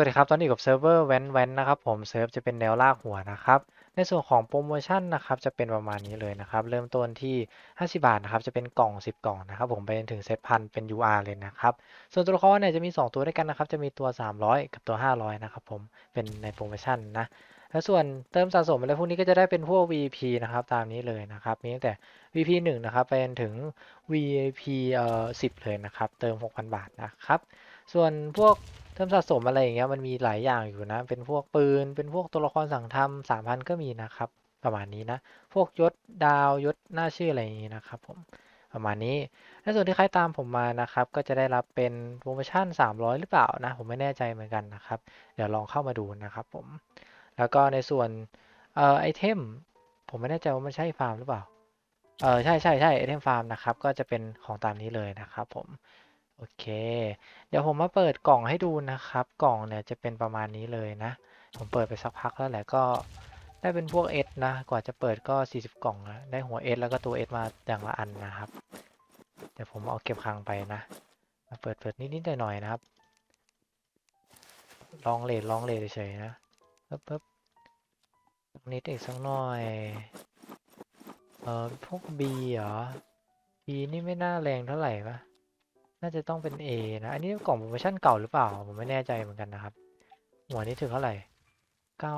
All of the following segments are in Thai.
วัสดีครับ ตอนนี้อยู่กับเซิร์ฟเวอร์แว้นแว้นนะครับผมเซิร์ฟจะเป็นแนวลากหัวนะครับ ในส่วนของโปรโมชั่นนะครับจะเป็นประมาณนี้เลยนะครับ เริ่มต้นที่ 50 บาทนะครับ จะเป็นกล่อง 10 กล่องนะครับ ผมไปจนถึงเซตพันเป็น UR เลยนะครับ ส่วนตัวละครเนี่ยจะมี 2 ตัวด้วยกันนะครับ จะมีตัว 300 กับตัว 500 นะครับผมเป็นในโปรโมชั่นนะแล้วส่วนเติมสะสมอะไรพวกนี้ก็จะได้เป็นพวก VP นะครับตามนี้เลยนะครับ มีตั้งแต่ VP 1นะครับไปจนถึง VIP เอ่อ10 เลยนะครับ เติม 6,000 บาทนะครับ ส่วนพวก เติมสะสมอะไรอย่างเงี้ยมันมีหลายอย่างอยู่นะ เป็นพวกปืน เป็นพวกตัวละครสั่งทำสามพันก็มีนะครับ ประมาณนี้นะ พวกยศดาวยศหน้าชื่ออะไรอย่างงี้นะครับผมประมาณนี้ในส่วนที่ใครตามผมมานะครับ ก็จะได้รับเป็นโปรโมชั่น 300 หรือเปล่านะผมไม่แน่ใจเหมือนกันนะครับ เดี๋ยวลองเข้ามาดูนะครับผม แล้วก็ในส่วนเอ่อไอเทมผมไม่แน่ใจว่ามันใช่ฟาร์มหรือเปล่า เออใช่ใช่ใช่ไอเทมฟาร์มนะครับ ก็จะเป็นของตามนี้เลยนะครับผม โอเค เดี๋ยวผมมาเปิดกล่องให้ดูนะครับ กล่องเนี่ยจะเป็นประมาณนี้เลยนะ ผมเปิดไปสักพักแล้วแหละก็ได้เป็นพวก S นะ กว่าจะเปิดก็ 40 กล่องนะได้หัว S แล้วก็ตัว S มาอย่างละอันนะครับ เดี๋ยวผมเอาเก็บคลังไปนะมาเปิดเปิดนิดๆหน่อยๆนะครับ ลองเลทลองเลทเฉยๆนะปึ๊บปึ๊บนิดอีกสักหน่อย เออพวก B เหรอ B นี่ไม่น่าแรงเท่าไหร่ปะ น่าจะต้องเป็น A นะ อันนี้กล่องโปรโมชั่นเก่าหรือเปล่า ผมไม่แน่ใจเหมือนกันนะครับ หัวนี้ถึงเท่าไหร่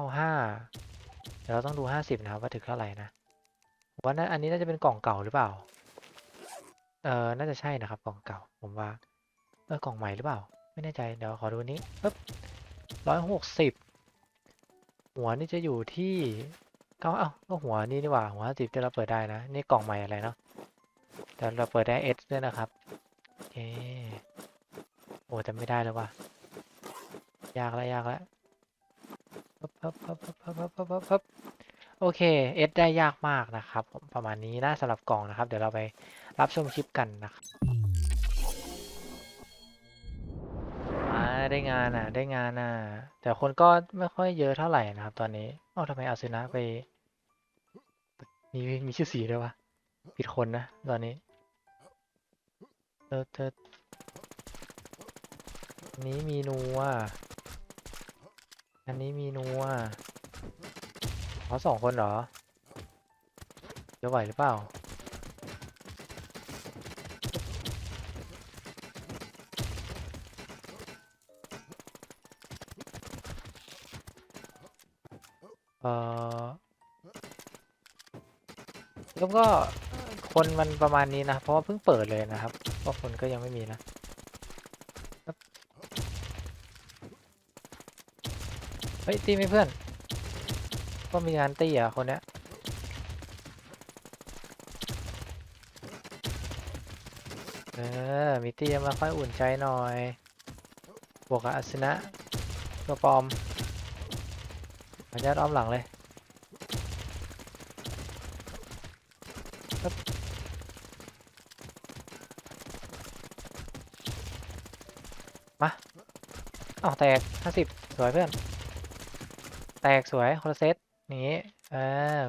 95 เดี๋ยวเราต้องดู 50 นะครับว่าถึงเท่าไหร่นะว่าน่าอันนี้น่าจะเป็นกล่องเก่าหรือเปล่า เออน่าจะใช่นะครับ กล่องเก่า ผมว่า เออกล่องใหม่หรือเปล่า ไม่แน่ใจ เดี๋ยวขอดูนี้ปึ๊บร้อยหกสิบ หัวนี่จะอยู่ที่เก้าเอ้าก็หัวนี่นี่หว่า หัวสิบที่เราเปิดได้นะ นี่กล่องใหม่อะไรเนาะแต่เราเปิดได้ S ด้วยนะครับ เค โอ้แต่ไม่ได้แล้วว่ะ ยากแล้วยากแล้วปึ๊บปึ๊บปึ๊บปึ๊บปึ๊บปึ๊บปึ๊บปึ๊บโอเคเอสได้ยากมากนะครับ ประมาณนี้นะสำหรับกล่องนะครับ เดี๋ยวเราไปรับชมคลิปกันนะครับอ่าได้งานอะ ได้งานอะ แต่คนก็ไม่ค่อยเยอะเท่าไหร่นะครับ ตอนนี้เอ้าทำไมอาซึนะไป มีมีชื่อสีด้วยวะผิดคนนะตอนนี้ เธอเธออันนี้มีนัว อันนี้มีนัวเขาสองคนเหรอ จะไหวหรือเปล่า เออแล้วก็คนมันประมาณนี้นะ เพราะว่าเพิ่งเปิดเลยนะครับ เพราะคนก็ยังไม่มีนะเฮ้ยตีไหมเพื่อน ก็มีงานตีอะคนเนี้ยเออมีตีมาค่อยอุ่นใจหน่อย บวกกับอาสนะตัวปลอมขออนุญาตอ้อมหลังเลยปึ๊บมาอ้าว แตกห้าสิบสวยเพื่อน แตกสวยคนละเซตนี้เออ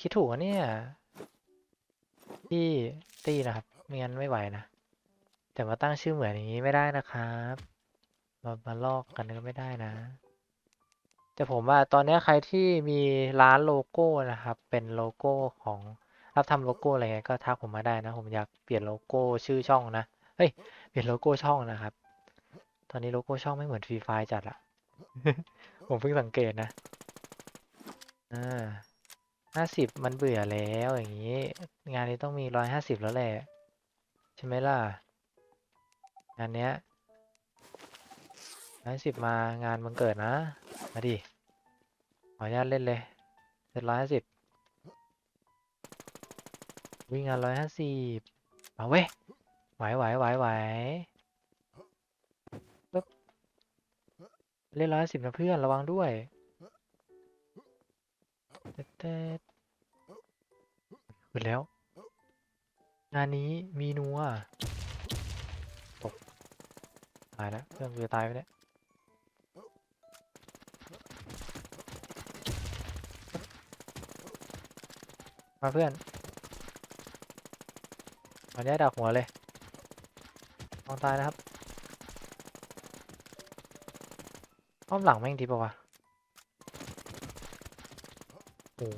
คิดถูกอะเนี่ยที่ตีนะครับไม่งั้นไม่ไหวนะ แต่มาตั้งชื่อเหมือนอย่างนี้ไม่ได้นะครับมามาลอกกันก็ไม่ได้นะ แต่ผมว่าตอนนี้ใครที่มีร้านโลโก้นะครับ เป็นโลโก้ของรับทำโลโก้อะไรเงี้ยก็ทักผมมาได้นะ ผมอยากเปลี่ยนโลโก้ชื่อช่องนะเฮ้ยเปลี่ยนโลโก้ช่องนะครับ ตอนนี้โลโก้ช่องไม่เหมือนฟรีไฟจัดอะผมเพิ่งสังเกตนะอ่าห้าสิบมันเบื่อแล้วอย่างนี้ งานนี้ต้องมีร้อยห้าสิบแล้วแหละ ใช่ไหมล่ะ งานเนี้ยร้อยสิบมางานมันเกิดนะ มาดิขออนุญาตเล่นเลยเสร็จร้อยห้าสิบวิ่งงานร้อยห้าสิบมาเว้ยไหวไหวไหวไหว เล่นร้อยสิบนะเพื่อนระวังด้วยเต๊ดขึ้นแล้ว งานนี้มีนัวตกตายแล้วเพื่อนกูจะตายไปเนี่ยมาเพื่อนวันนี้ดักหัวเลยมองตายนะครับ อ้อมหลังแม่งดีป่าวะโอ้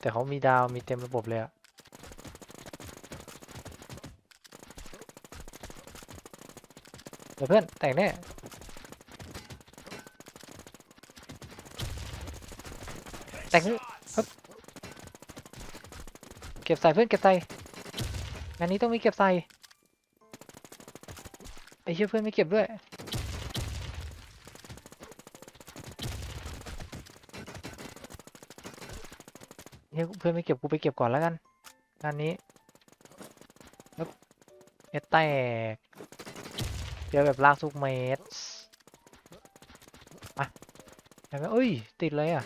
แต่เขามีดาวมีเต็มระบบเลยอะเดี๋ยวเพื่อนแต่งแน่แต่งเก็บใส่เพื่อนเก็บใส่งานนี้ต้องมีเก็บใส่ไอ้เชี่ยเพื่อนไม่เก็บด้วย เฮ้ยเพื่อนไม่เก็บกูไปเก็บก่อนแล้วกันงานนี้เม็ดแตกเจอแบบลากทุกเม็ดมาเห็นไหมเอ้ย ติดเลยอะ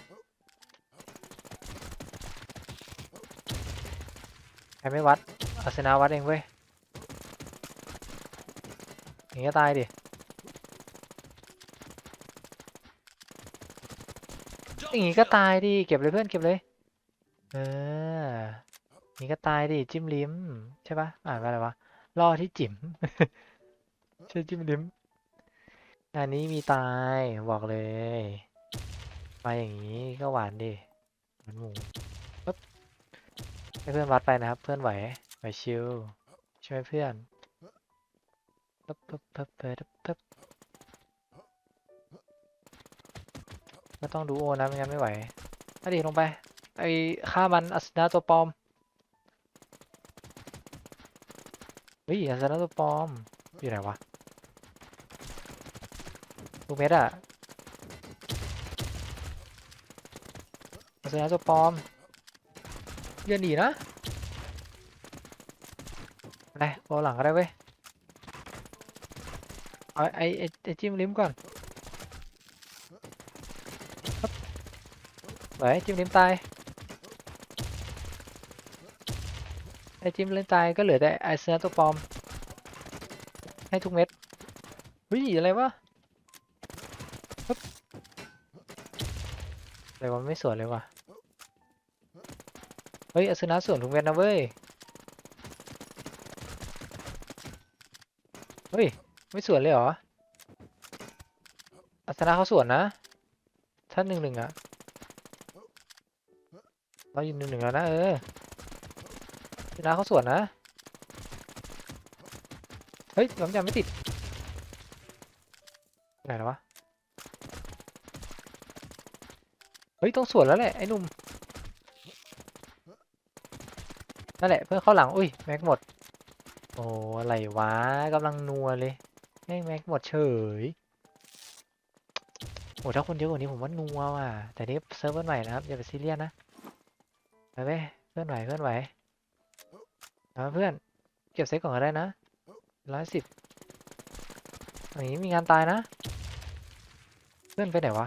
ใครไม่วัดอาสนาวัดเองเว้ยอย่างนี้ก็ตายดิอย่างงี้ก็ตายดิ เก็บเลยเพื่อนเก็บเลย เออ นี่ก็ตายดิจิ้มลิ้ม ใช่ปะอ่านว่าอะไรวะล่อที่จิ๋มใช่จิ้มลิ้ม อันนี้มีตายบอกเลย มาอย่างนี้ก็หวานดิหวานหมูปึ๊บให้เพื่อนวัดไปนะครับ เพื่อนไหวไหวชิวช่ไหมเพื่อนปึ๊บปึ๊บปึ๊บปึ๊บปึ๊บก็ต้องดูโอนะไม่งั้นไม่ไหวอดีลงไป ไอ้ฆ่ามันอัศนาตัวปลอมเฮ้ยอัศนาตัวปลอม อยู่ไหนวะลูกเม็ดอะอัศนาตัวปลอมอย่าหนีนะไรโอหลังก็ได้เว้ยเอาไอ้ไอ้ไอ้จิ้มลิ้มก่อนฮึบไหวจิ้มลิ้มตาย ไอจิ้มเล่นตายก็เหลือแต่ไอเสื้อตัวปลอม ให้ทุกเม็ดเฮ้ยอะไรวะอะไรวะไม่สวนเลยวะเฮ้ยอสนะสวนทุกเม็ดนะเว้ย เฮ้ย ไม่สวนเลยเหรออาสนะเขาสวนนะถ้านหนึ่งหนึ่งอะเราอยู่หนึ่งหนึ่งแล้วนะเออ ชนะเขาสวนนะ เฮ้ยผมยังไม่ติด ไหนแล้วะ เฮ้ย ต้องสวนแล้วแหละ ไอ้หนุ่ม นั่นแหละ เพื่อนเข้าหลัง อุ้ย แม็กหมด โอ้อะไรวะกำลังนัวเลยแม่งแม็กหมดเฉยโอ้ถ้าคนเยอะกว่านี้ผมว่านัวว่ะ แต่นี่เซิร์ฟเวอร์ใหม่นะครับ อย่าไปซีเรียสนะ ไปเว้ยเพื่อนไหวเพื่อนไหว เอาเพื่อนเก็บเซ็ตก่อนก็ได้นะร้อยสิบอย่างนี้มีงานตายนะ เพื่อนไปไหนวะ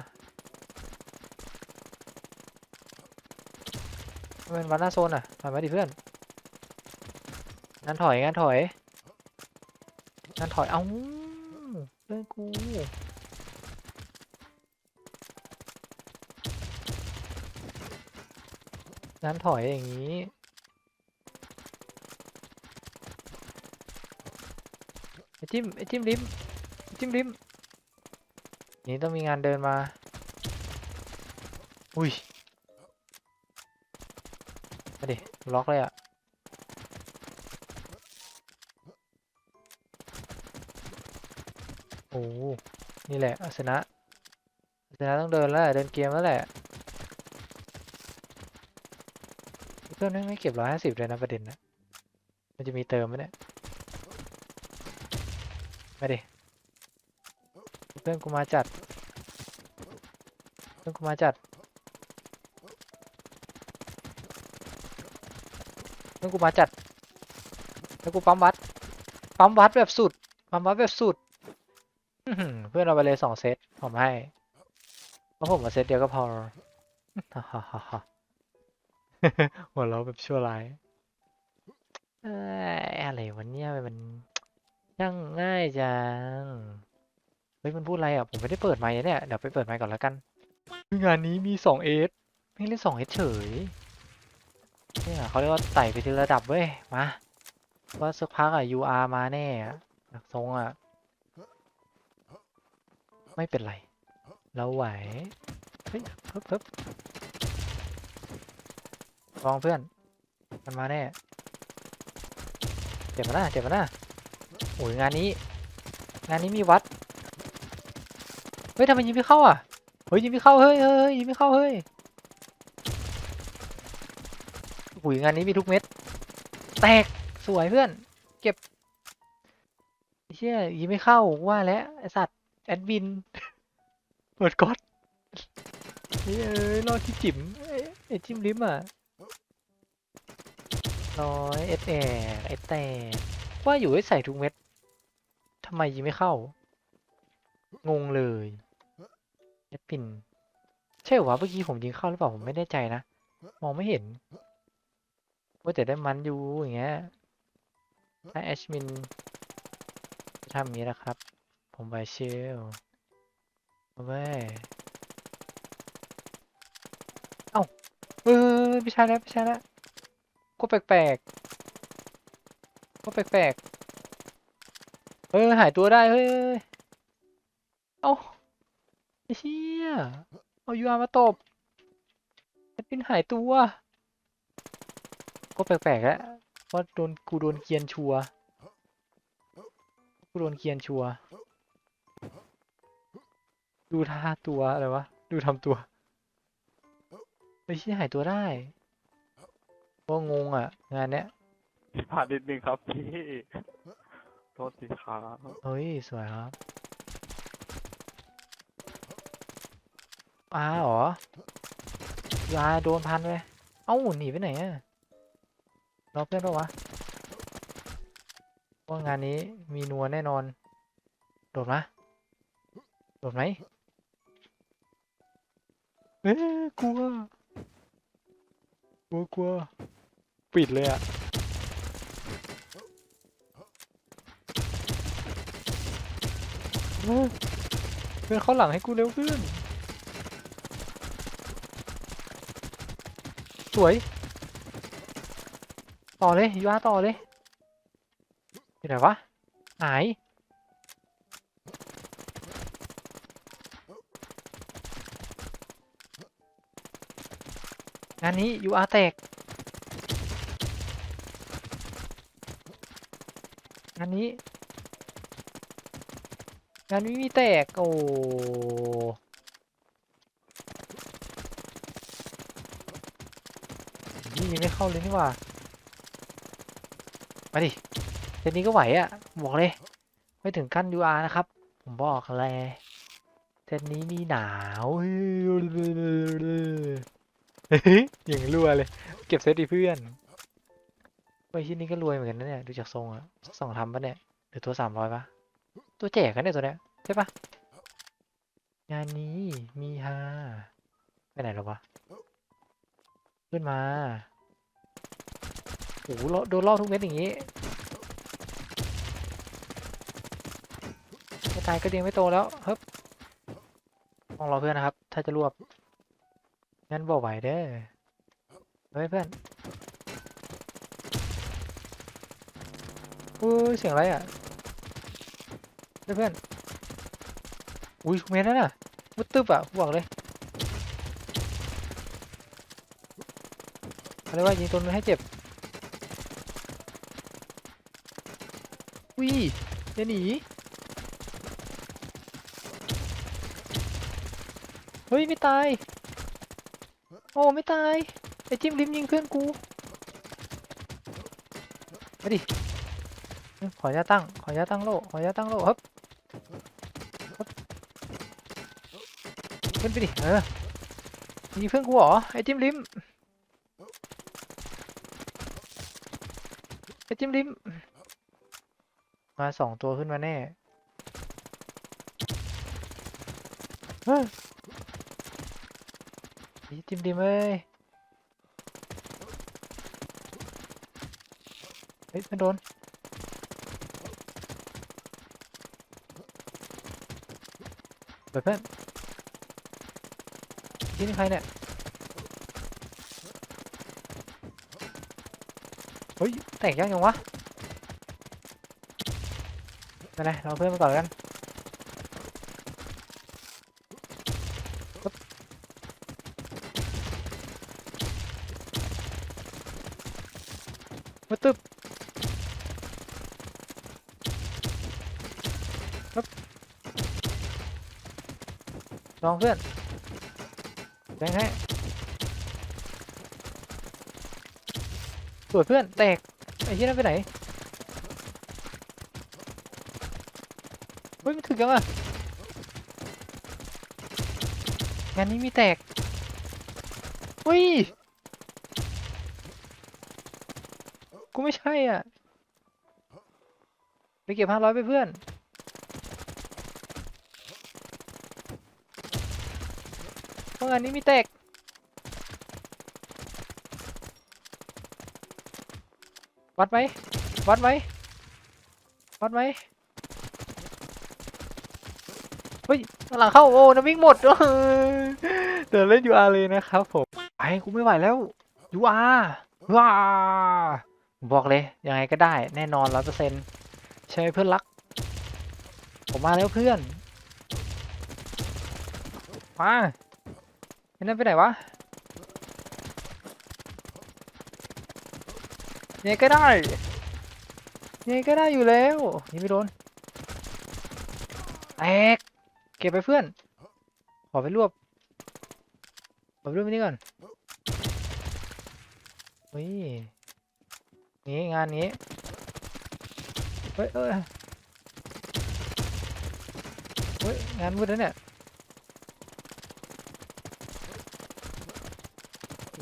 เป็นวันหน้าโซนอะถอยมาดิเพื่อนงานถอยงานถอยงานถอย เอ้าเพื่อนกูงานถอยอย่างนี้ ไอ จิ้มไอ้จิ้มริมไอจิ้มริมนี่ต้องมีงานเดินมา อุ้ยมาดิล็อกเลยอะโอ้นี่แหละอาสนะอาสนะต้องเดินแล้วเดินเกมแล้วแหละเพื่อนไม่เก็บร้อยห้าสิบเลยนะประเด็นนะมันจะมีเติมไหมเนี่ย มาดิเพื่อนกูมาจัด เพื่อนกูมาจัด เพื่อนกูมาจัด แล้วกูปั๊มวัด ปั๊มวัดแบบสุด ปั๊มวัดแบบสุด เพื่อนเราไปเลยสองเซตผมให้เพราะผมมาเซตเดียวก็พอฮ่าฮ่าฮ่าฮ่าหัวเราแบบชั่วร้ายเอ้ยอะไรวะเนี่ยมัน ช่างง่ายจัง เฮ้ยมันพูดอะไรอะ ผมไม่ได้เปิดไมค์เนี่ย เดี๋ยวไปเปิดไมค์ก่อนแล้วกัน งานนี้มีสองเอสไม่เล่นสองเอสเฉย เนี่ยเขาเรียกว่าไต่ไปทีละระดับเว้ย มาว่าสักพักอะ UR มาแน่อะหนักทรงอะ ไม่เป็นไร เราไหว เฮ้ยเพิ่บเพิ่บลองเพื่อน มันมาแน่ เจ็บมาหน้าเจ็บมาหน้า โอ้ยงานนี้ งานนี้มีวัด เฮ้ยทำไมยิงไม่เข้าอะ เฮ้ยยิงไม่เข้าเฮ้ยเฮ้ยเฮ้ยยิงไม่เข้าเฮ้ยโอ้ยงานนี้มีทุกเม็ด แตกสวยเพื่อน เก็บเชี่ยยิงไม่เข้าว่าแล้วไอสัตว์แอดมินเปิดก๊อตเฮ้ยเอ้ยรอดที่จิ๋มไอจิ้มลิมอะน้อยเอสแอไอ้แต่ว่าอยู่ให้ใส่ทุกเม็ดำไมยิงไม่เข้า งงเลยแอดมิน ใช่หรอวะเมื่อกี้ผมยิงเข้าหรือเปล่าผมไม่แน่ใจนะ มองไม่เห็นว่าแต่ได้มันอยู่อย่างเงี้ยถ้าแอดมินทำอย่างนี้นะครับ ผมไปเชลเอาไว้ยเอ้าเออไม่ใช่แล้วไม่ใช่แล้วก็แปลกๆก็แปลกๆ เออหายตัวได้เฮ้ยเอ้าไอ้เชี่ยเอายูอามาตบแอดมินหายตัว ก็แปลกๆแล้วว่าโดนกูโดนเกียนชัวกูโดนเกียนชัวดูท่าตัวอะไรวะดูทำตัวไอ้ชี้ยหายตัวได้ว่างงอะ งานเนี้ยผ่านนิดนึงครับพี่ โทษทีครับเฮ้ย สวยครับอาเหรอยาโดนพันไปเอ้าหนีไปไหนอะรอเพื่อนปะวะว่างานนี้มีนัวแน่นอน โดดมาโดดไหมเอ้ยกลัว กลัวกลัว ปิดเลยอะ เพื่อนเข้าหลังให้กูเร็วเพื่อนสวย ต่อเลยยูอาต่อเลยอยู่ไหนวะหายงานนี้ยูอาแตกงานนี้ งานนี้มีแตก โอ้นี่ยังไม่เข้าเลยนี่ว่า มาดิเซตนี้ก็ไหวอะบอกเลย ไม่ถึงขั้น UR นะครับ ผมบอกเลยเซตนี้มีหนาวเฮ้ยอย่างรัวเลย เก็บเซตดิเพื่อนไอ้ชิ้นนี้ก็รวยเหมือนกันนะเนี่ย ดูจากทรงอะสองทำปะเนี่ย หรือตัวสามร้อยปะ ตัวแจกกันเนี่ยตัวเนี้ยใช่ปะงานนี้มีฮาไปไหนแล้ววะ ขึ้นมาโอ้โหโดนล่อทุกเม็ดอย่างงี้ไม่ตายก็เดียงไม่โตแล้วเฮ้ยมองรอเพื่อนนะครับ ถ้าจะรวบงั้นบอกไหวเด้อเฮ้ยเพื่อนอุ้ยเสียงอะไรอะ เพื่อนอุ้ยเม็ดนั่นน่ะมุดตึบอะบอกเลยอะไรว่ายิงตัวนึงให้เจ็บอุ้ยจะหนีเฮ้ยไม่ตาย โอ้ไม่ตายไอ้จิ้มลิมยิงเพื่อนกูมาดิขออนุญาตตั้ง ขออนุญาตตั้งโล่ขออนุญาตตั้งโล่ครับ ขึ้นไปดิ เออยิงเพื่อนกูเหรอ ไอ้จิ้มลิมไอ้จิ้มลิมมาสองตัวขึ้นมาแน่เฮ้ยไอ้จิ้มลิมเอ้ยเฮ้ยมันโดนเปิดเพื่อน ที่นี่ใครเนี่ย เฮ้ย แตกยังยังวะไม่เป็นไรเราเพื่อนมาก่อนกันปึ๊บปึ๊บตึ๊บปึ๊บลองเพื่อน แบงให้สวยเพื่อนแตกไอ้ที่นั่นไปไหนเฮ้ยมันถึงยังอะงานนี้มีแตกเฮ้ยกูไม่ใช่อะไปเก็บห้าร้อยไปเพื่อน เพราะ งานนี้มีแตกวัดไหมวัดไหมวัดไหมเฮ้ยหลังเข้าโอ้น้ำวิ่งหมดเออเดินเล่นยูอาเลยนะครับผมไปกูไม่ไหวแล้วยูอาว้าบอกเลยยังไงก็ได้แน่นอนร้อยเปอร์เซ็นต์ใช่เพื่อนรัก ผมมาแล้วเพื่อนมา นั่นไปไหนวะยังไงก็ได้ยังไงก็ได้อยู่แล้วยิงไม่โดนแตกเก็บไปเพื่อน ขอไปรวบขอไปรวบนนี้ก่อนเฮ้ยนี่งานนี้เฮ้ยเอ้ยเฮ้ยงานมืดแล้วเนี่ย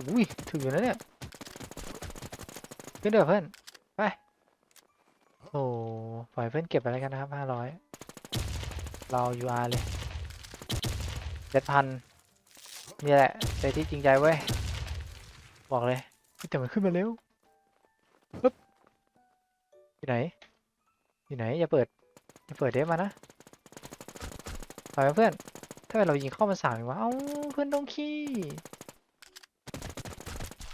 อุ้ยถึงอยู่แล้วเนี่ยขึ้นเดี๋ยวเพื่อนไปโอ้ปล่อยเพื่อนเก็บไปแล้วกันนะครับห้าร้อยเรา UR เลยเจ็ดพันนี่แหละใจที่จริงใจเว้ย บอกเลยแต่มันขึ้นมาเร็วปึ๊บอยู่ไหน อยู่ไหน อย่าเปิด อย่าเปิดเดฟมานะไปไหมเพื่อนถ้าเรายิงเข้ามาสามอีกวะเอ้าเพื่อนต้องขี้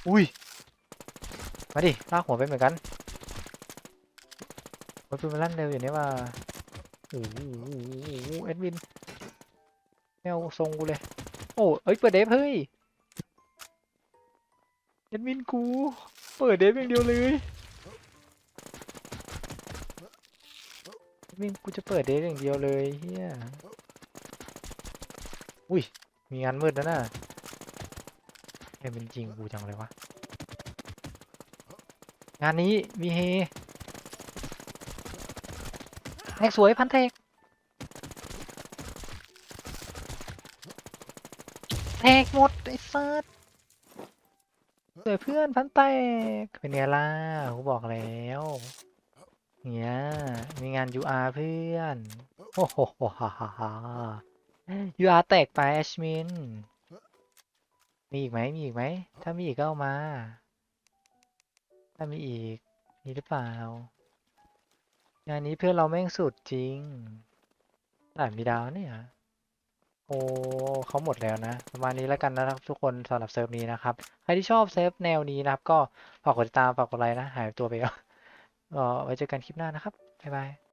อุ้ย มาดิลากหัวไปเหมือนกันโอ้ยปืนมันลั่นเร็วอยู่เนี่ว่าโอ้โหเอ็ดวินไม่เอาทรงกูเลย โอ้เอ้ย เปิดเดฟเฮ้ย เอ็ดมินกู เปิดเดฟอย่างเดียวเลยเอ็ดมินกูจะเปิดเดฟอย่างเดียวเลยเฮียอุ้ย มีงานมืดแล้วนะ เอ็นจริงกูจังเลยวะ งานนี้มีเฮแทกสวยพันเทกแตกหมดไอ้เซิร์สวยเพื่อนพันแตกเป็นไงล่ะกูบอกแล้วเนี่ยมีงาน UR เพื่อน โอ้โหฮ่าฮ่าฮ่า UR แตกไปแอชมิน มีอีกไหมมีอีกไหม ถ้ามีอีกก็เอามา ถ้ามีอีก มีหรือเปล่า งานนี้เพื่อนเราแม่งสุดจริงหลายมีดาวเนี่ยโอ้เขาหมดแล้วนะ ประมาณนี้แล้วกันนะครับทุกคนสำหรับเซิร์ฟนี้นะครับ ใครที่ชอบเซิร์ฟแนวนี้นะครับ ก็ฝากกดติดตามฝากกดไลค์นะ หายตัวไปแล้วก็ไว้เจอกันคลิปหน้านะครับ บ๊ายบาย